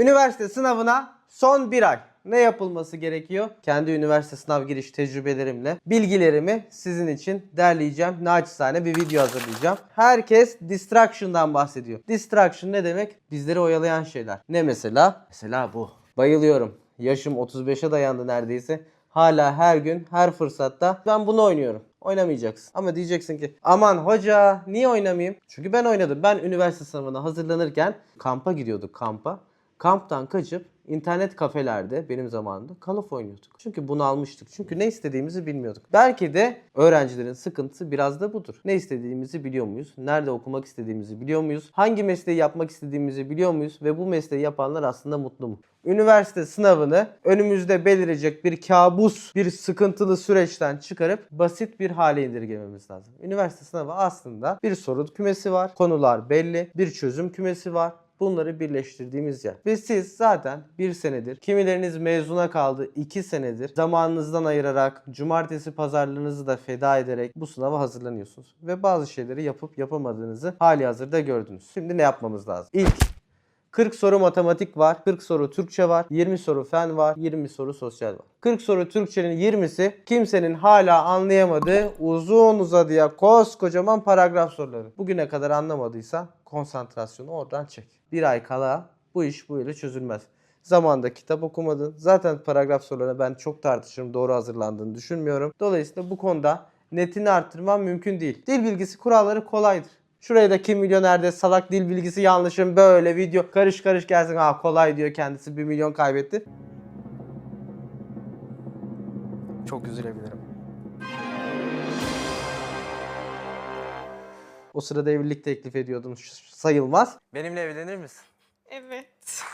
Üniversite sınavına son bir ay. Ne yapılması gerekiyor? Kendi üniversite sınav giriş tecrübelerimle bilgilerimi sizin için derleyeceğim. Naçizane bir video hazırlayacağım. Herkes distraction'dan bahsediyor. Distraction ne demek? Bizleri oyalayan şeyler. Ne mesela? Mesela bu. Bayılıyorum. Yaşım 35'e dayandı neredeyse. Hala her gün, her fırsatta ben bunu oynuyorum. Oynamayacaksın. Ama diyeceksin ki aman hoca niye oynamayayım? Çünkü ben oynadım. Ben üniversite sınavına hazırlanırken kampa gidiyorduk kampa. Kamptan kaçıp internet kafelerde benim zamanımda Call of oynuyorduk. Çünkü bunu almıştık. Çünkü ne istediğimizi bilmiyorduk. Belki de öğrencilerin sıkıntısı biraz da budur. Ne istediğimizi biliyor muyuz? Nerede okumak istediğimizi biliyor muyuz? Hangi mesleği yapmak istediğimizi biliyor muyuz? Ve bu mesleği yapanlar aslında mutlu mu? Üniversite sınavını önümüzde belirecek bir kabus, bir sıkıntılı süreçten çıkarıp basit bir hale indirgememiz lazım. Üniversite sınavı aslında bir soru kümesi var, konular belli, bir çözüm kümesi var. Bunları birleştirdiğimiz yer. Ve siz zaten bir senedir, kimileriniz mezuna kaldı iki senedir zamanınızdan ayırarak, cumartesi pazarlarınızı da feda ederek bu sınava hazırlanıyorsunuz. Ve bazı şeyleri yapıp yapamadığınızı hali hazırda gördünüz. Şimdi ne yapmamız lazım? İlk 40 soru matematik var, 40 soru Türkçe var, 20 soru fen var, 20 soru sosyal var. 40 soru Türkçenin 20'si kimsenin hala anlayamadığı uzun uzadıya koskocaman paragraf soruları. Bugüne kadar anlamadıysa konsantrasyonu oradan çek. Bir ay kala bu iş böyle çözülmez. Zamanda kitap okumadın. Zaten paragraf sorularına ben çok tartışırım. Doğru hazırlandığını düşünmüyorum. Dolayısıyla bu konuda netini arttırman mümkün değil. Dil bilgisi kuralları kolaydır. Şuraya da kim milyonerde salak dil bilgisi yanlışım böyle video karış karış gelsin. Ha kolay diyor kendisi 1 milyon kaybetti. Çok üzülebilirim. O sırada evlilik teklif ediyordum. Sayılmaz. Benimle evlenir misin? Evet.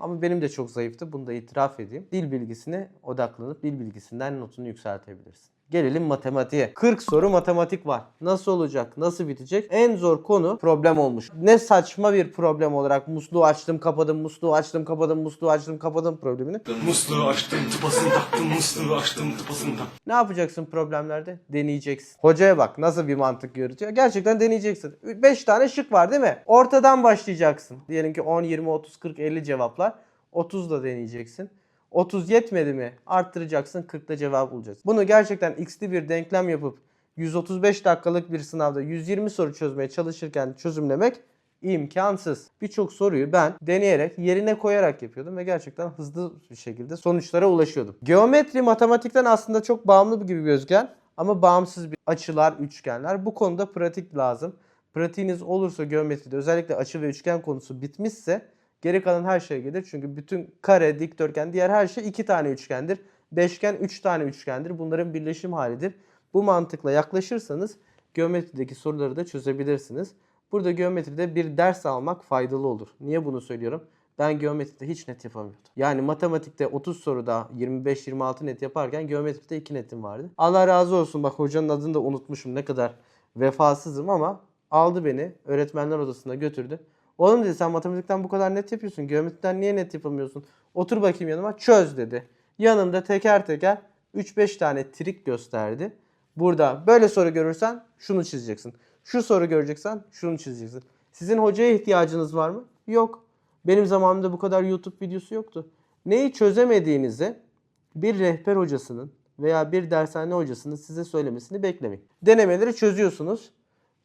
Ama benim de çok zayıftı. Bunu da itiraf edeyim. Dil bilgisine odaklanıp dil bilgisinden notunu yükseltebilirsin. Gelelim matematiğe. 40 soru matematik var. Nasıl olacak? Nasıl bitecek? En zor konu problem olmuş. Ne saçma bir problem olarak musluğu açtım kapadım, musluğu açtım kapadım, musluğu açtım kapadım problemini. Musluğu açtım tıpasını taktım musluğu açtım tıpasını taktım. Ne yapacaksın problemlerde? Deneyeceksin. Hocaya bak nasıl bir mantık yürütüyor. Gerçekten deneyeceksin. 5 tane şık var değil mi? Ortadan başlayacaksın. Diyelim ki 10, 20, 30, 40, 50 cevaplar. 30 da deneyeceksin. 30 yetmedi mi? Arttıracaksın 40'da cevap bulacaksın. Bunu gerçekten x'li bir denklem yapıp 135 dakikalık bir sınavda 120 soru çözmeye çalışırken çözümlemek imkansız. Birçok soruyu ben deneyerek yerine koyarak yapıyordum ve gerçekten hızlı bir şekilde sonuçlara ulaşıyordum. Geometri matematikten aslında çok bağımlı gibi gözüken ama bağımsız bir açılar, üçgenler. Bu konuda pratik lazım. Pratiğiniz olursa geometride özellikle açı ve üçgen konusu bitmişse geri kalan her şey gelir. Çünkü bütün kare, dikdörtgen, diğer her şey iki tane üçgendir. Beşgen üç tane üçgendir. Bunların birleşim halidir. Bu mantıkla yaklaşırsanız geometrideki soruları da çözebilirsiniz. Burada geometride bir ders almak faydalı olur. Niye bunu söylüyorum? Ben geometride hiç net yapamıyordum. Yani matematikte 30 soruda 25-26 net yaparken geometride 2 netim vardı. Allah razı olsun bak hocanın adını da unutmuşum ne kadar vefasızım ama aldı beni öğretmenler odasına götürdü. Oğlum dedi sen matematikten bu kadar net yapıyorsun. Geometriden niye net yapamıyorsun? Otur bakayım yanıma çöz dedi. Yanımda teker teker 3-5 tane trik gösterdi. Burada böyle soru görürsen şunu çizeceksin. Şu soru göreceksen şunu çizeceksin. Sizin hocaya ihtiyacınız var mı? Yok. Benim zamanımda bu kadar YouTube videosu yoktu. Neyi çözemediğinizi bir rehber hocasının veya bir dershane hocasının size söylemesini beklemeyin. Denemeleri çözüyorsunuz.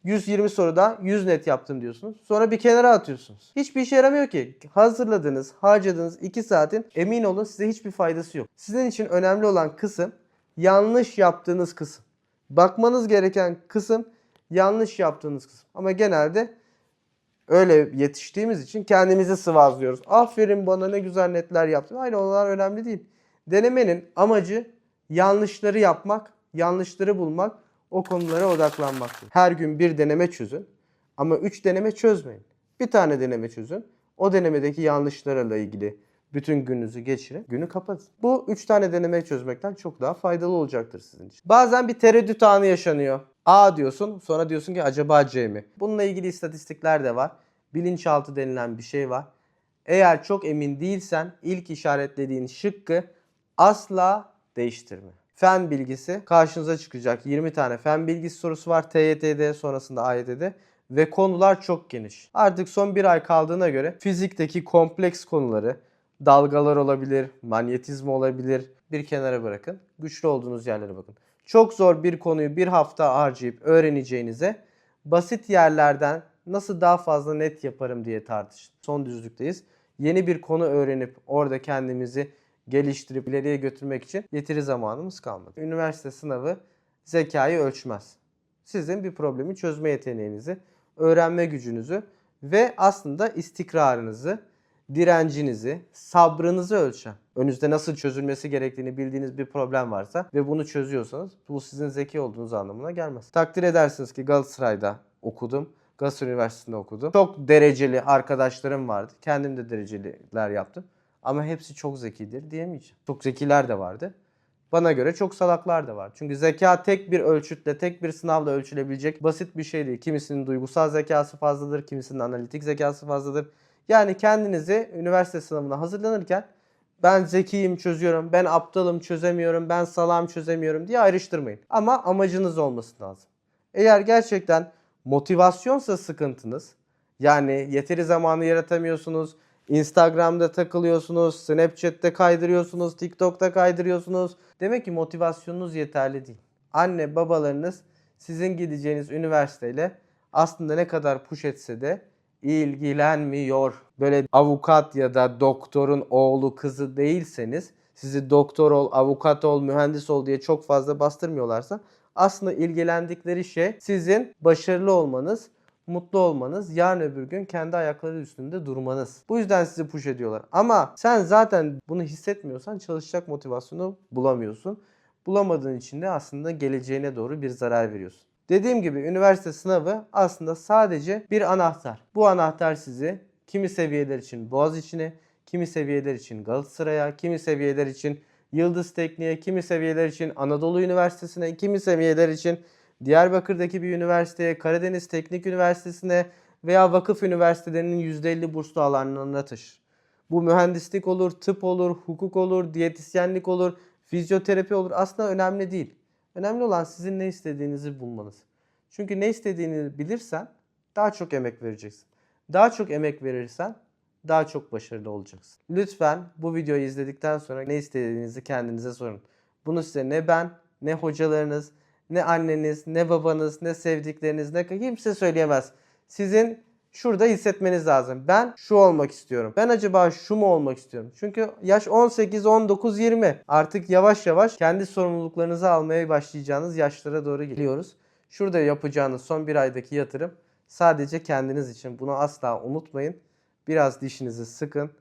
120 soruda 100 net yaptım diyorsunuz. Sonra bir kenara atıyorsunuz. Hiçbir işe yaramıyor ki. Hazırladığınız, harcadığınız 2 saatin emin olun size hiçbir faydası yok. Sizin için önemli olan kısım yanlış yaptığınız kısım. Bakmanız gereken kısım yanlış yaptığınız kısım. Ama genelde öyle yetiştiğimiz için kendimizi sıvazlıyoruz. Aferin bana ne güzel netler yaptın. Hayır onlar önemli değil. Denemenin amacı yanlışları yapmak, yanlışları bulmak, o konulara odaklanmaktır. Her gün bir deneme çözün ama 3 deneme çözmeyin. Bir tane deneme çözün. O denemedeki yanlışlarla ilgili bütün gününüzü geçirin. Günü kapatın. Bu 3 tane denemeyi çözmekten çok daha faydalı olacaktır sizin için. Bazen bir tereddüt anı yaşanıyor. A diyorsun sonra diyorsun ki acaba C mi? Bununla ilgili istatistikler de var. Bilinçaltı denilen bir şey var. Eğer çok emin değilsen ilk işaretlediğin şıkkı asla değiştirme. Fen bilgisi karşınıza çıkacak 20 tane fen bilgisi sorusu var TYT'de sonrasında AYT'de ve konular çok geniş. Artık son bir ay kaldığına göre fizikteki kompleks konuları, dalgalar olabilir, manyetizma olabilir bir kenara bırakın. Güçlü olduğunuz yerlere bakın. Çok zor bir konuyu bir hafta harcayıp öğreneceğinize basit yerlerden nasıl daha fazla net yaparım diye tartışın. Son düzlükteyiz. Yeni bir konu öğrenip orada kendimizi geliştirip ileriye götürmek için yeteri zamanımız kalmadı. Üniversite sınavı zekayı ölçmez. Sizin bir problemi çözme yeteneğinizi, öğrenme gücünüzü ve aslında istikrarınızı, direncinizi, sabrınızı ölçen. Önünüzde nasıl çözülmesi gerektiğini bildiğiniz bir problem varsa ve bunu çözüyorsanız bu sizin zeki olduğunuz anlamına gelmez. Takdir edersiniz ki Galatasaray'da okudum. Galatasaray Üniversitesi'nde okudum. Çok dereceli arkadaşlarım vardı. Kendim de dereceliler yaptım. Ama hepsi çok zekidir diyemeyeceğim. Çok zekiler de vardı. Bana göre çok salaklar da var. Çünkü zeka tek bir ölçütle, tek bir sınavla ölçülebilecek basit bir şey değil. Kimisinin duygusal zekası fazladır, kimisinin analitik zekası fazladır. Yani kendinizi üniversite sınavına hazırlanırken ben zekiyim çözüyorum, ben aptalım çözemiyorum, ben salam çözemiyorum diye ayrıştırmayın. Ama amacınız olması lazım. Eğer gerçekten motivasyonsa sıkıntınız, yani yeteri zamanı yaratamıyorsunuz, Instagram'da takılıyorsunuz, Snapchat'te kaydırıyorsunuz, TikTok'ta kaydırıyorsunuz. Demek ki motivasyonunuz yeterli değil. Anne babalarınız sizin gideceğiniz üniversiteyle aslında ne kadar push etse de ilgilenmiyor. Böyle avukat ya da doktorun oğlu kızı değilseniz sizi doktor ol, avukat ol, mühendis ol diye çok fazla bastırmıyorlarsa aslında ilgilendikleri şey sizin başarılı olmanız, mutlu olmanız, yarın öbür gün kendi ayakları üstünde durmanız. Bu yüzden sizi push ediyorlar. Ama sen zaten bunu hissetmiyorsan çalışacak motivasyonu bulamıyorsun. Bulamadığın için de aslında geleceğine doğru bir zarar veriyorsun. Dediğim gibi üniversite sınavı aslında sadece bir anahtar. Bu anahtar sizi kimi seviyeler için Boğaziçi'ne, kimi seviyeler için Galatasaray'a, kimi seviyeler için Yıldız Tekniğe, kimi seviyeler için Anadolu Üniversitesi'ne, kimi seviyeler için Diyarbakır'daki bir üniversiteye, Karadeniz Teknik Üniversitesi'ne veya vakıf üniversitelerinin %50 burslu alanlarına taşır. Bu mühendislik olur, tıp olur, hukuk olur, diyetisyenlik olur, fizyoterapi olur. Aslında önemli değil. Önemli olan sizin ne istediğinizi bulmanız. Çünkü ne istediğini bilirsen daha çok emek vereceksin. Daha çok emek verirsen daha çok başarılı olacaksın. Lütfen bu videoyu izledikten sonra ne istediğinizi kendinize sorun. Bunu size ne ben, ne hocalarınız, ne anneniz, ne babanız, ne sevdikleriniz, ne kimse söyleyemez. Sizin şurada hissetmeniz lazım. Ben şu olmak istiyorum. Ben acaba şu mu olmak istiyorum? Çünkü yaş 18, 19, 20. Artık yavaş yavaş kendi sorumluluklarınızı almaya başlayacağınız yaşlara doğru geliyoruz. Şurada yapacağınız son bir aydaki yatırım sadece kendiniz için. Bunu asla unutmayın. Biraz dişinizi sıkın.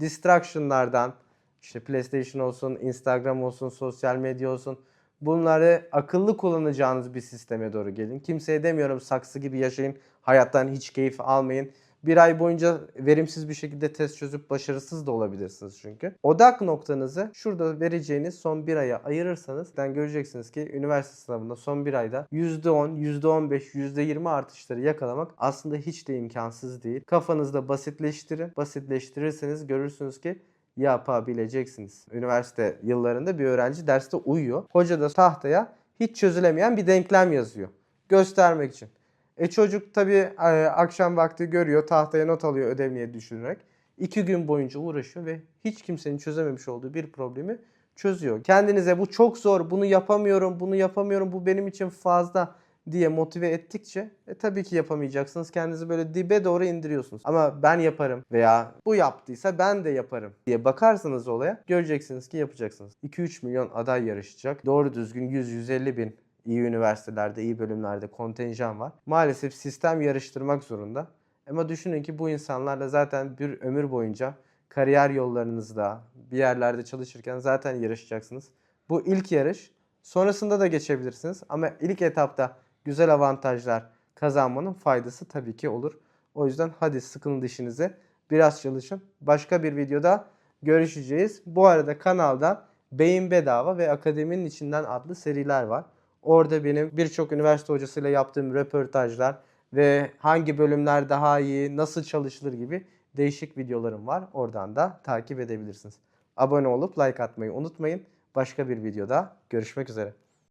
Distraction'lardan işte PlayStation olsun, Instagram olsun, sosyal medya olsun bunları akıllı kullanacağınız bir sisteme doğru gelin. Kimseye demiyorum saksı gibi yaşayın. Hayattan hiç keyif almayın. Bir ay boyunca verimsiz bir şekilde test çözüp başarısız da olabilirsiniz çünkü. Odak noktanızı şurada vereceğiniz son bir aya ayırırsanız den göreceksiniz ki üniversite sınavında son bir ayda %10, %15, %20 artışları yakalamak aslında hiç de imkansız değil. Kafanızda basitleştirin. Basitleştirirseniz görürsünüz ki yapabileceksiniz. Üniversite yıllarında bir öğrenci derste uyuyor. Hoca da tahtaya hiç çözülemeyen bir denklem yazıyor. Göstermek için. E çocuk tabii e, akşam vakti görüyor, tahtaya not alıyor ödevliye düşünerek. İki gün boyunca uğraşıyor ve hiç kimsenin çözememiş olduğu bir problemi çözüyor. Kendinize bu çok zor, bunu yapamıyorum, bunu yapamıyorum, bu benim için fazla diye motive ettikçe e, tabii ki yapamayacaksınız. Kendinizi böyle dibe doğru indiriyorsunuz. Ama ben yaparım veya bu yaptıysa ben de yaparım diye bakarsanız olaya göreceksiniz ki yapacaksınız. 2-3 milyon aday yarışacak. Doğru düzgün 100-150 bin iyi üniversitelerde, iyi bölümlerde kontenjan var. Maalesef sistem yarıştırmak zorunda. Ama düşünün ki bu insanlarla zaten bir ömür boyunca kariyer yollarınızda bir yerlerde çalışırken zaten yarışacaksınız. Bu ilk yarış. Sonrasında da geçebilirsiniz ama ilk etapta güzel avantajlar kazanmanın faydası tabii ki olur. O yüzden hadi sıkın dişinizi biraz çalışın. Başka bir videoda görüşeceğiz. Bu arada kanalda Beyin Bedava ve Akademinin içinden adlı seriler var. Orada benim birçok üniversite hocasıyla yaptığım röportajlar ve hangi bölümler daha iyi, nasıl çalışılır gibi değişik videolarım var. Oradan da takip edebilirsiniz. Abone olup like atmayı unutmayın. Başka bir videoda görüşmek üzere.